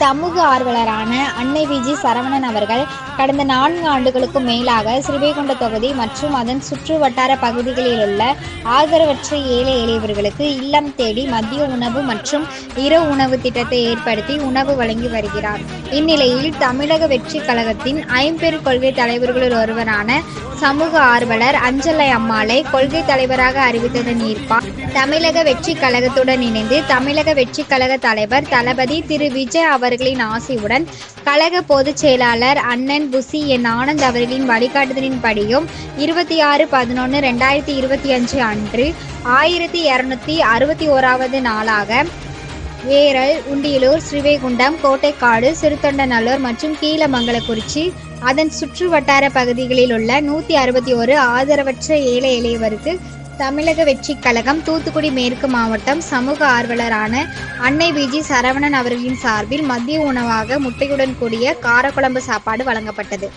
சமூக ஆர்வலரான அன்னை விஜி சரவணன் அவர்கள் கடந்த நான்கு ஆண்டுகளுக்கும் மேலாக ஸ்ரீவைகுண்ட தொகுதி மற்றும் அதன் சுற்று வட்டார பகுதிகளில் உள்ள ஆதரவற்ற ஏழை எளியவர்களுக்கு இல்லம் தேடி மதிய உணவு மற்றும் இரவு உணவு திட்டத்தை ஏற்படுத்தி உணவு வழங்கி வருகிறார். இந்நிலையில் தமிழக வெற்றி கழகத்தின் ஐம்பெரு கொள்கை தலைவர்களில் ஒருவரான சமூக ஆர்வலர் அஞ்சலை அம்மாளை கொள்கை தலைவராக அறிவித்ததன் ஈர்ப்பார் தமிழக வெற்றி கழகத்துடன் இணைந்து தமிழக வெற்றி கழக தலைவர் தளபதி திரு விஜய் அவர்களின் ஆசையுடன் கழக பொதுச் செயலாளர் அண்ணன் புசி என் ஆனந்த் அவர்களின் வழிகாட்டுதலின்படியும் இருபத்தி ஆறு பதினொன்று ரெண்டாயிரத்தி இருபத்தி அஞ்சு அன்று ஆயிரத்தி இரநூத்தி அறுபத்தி ஓராவது நாளாக ஏரல் உண்டியலூர் ஸ்ரீவைகுண்டம் கோட்டைக்காடு சிறுத்தொண்டநல்லூர் மற்றும் கீழமங்கலக்குறிச்சி அதன் சுற்று வட்டார பகுதிகளில் உள்ள நூற்றி அறுபத்தி ஒரு ஆதரவற்ற ஏழை எளியவருக்கு தமிழக வெற்றி கழகம் தூத்துக்குடி மேற்கு மாவட்டம் சமூக ஆர்வலரான அன்னை விஜி சரவணன் அவர்களின் சார்பில் மதிய உணவாக முட்டையுடன் கூடிய காரக்குழம்பு சாப்பாடு வழங்கப்பட்டது.